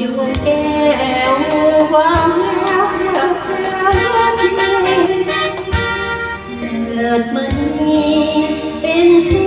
ดวงแก้วความงาเพื่อเพื่อเกิดมันเป็นสิ่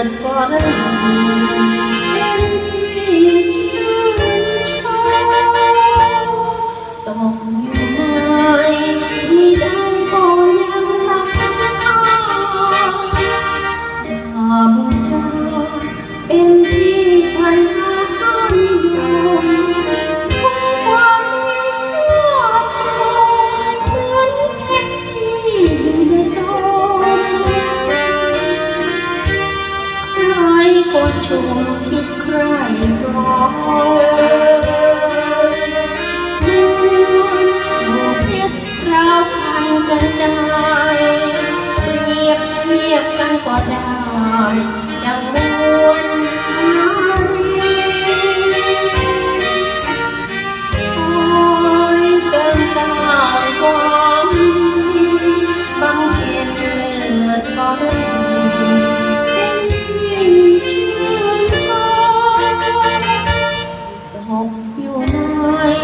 and bottom. ก็ชมที่ใครรองยืนอยู่เพียบราวพันจะได้เงีบเงีบกันก็ได้ดังม่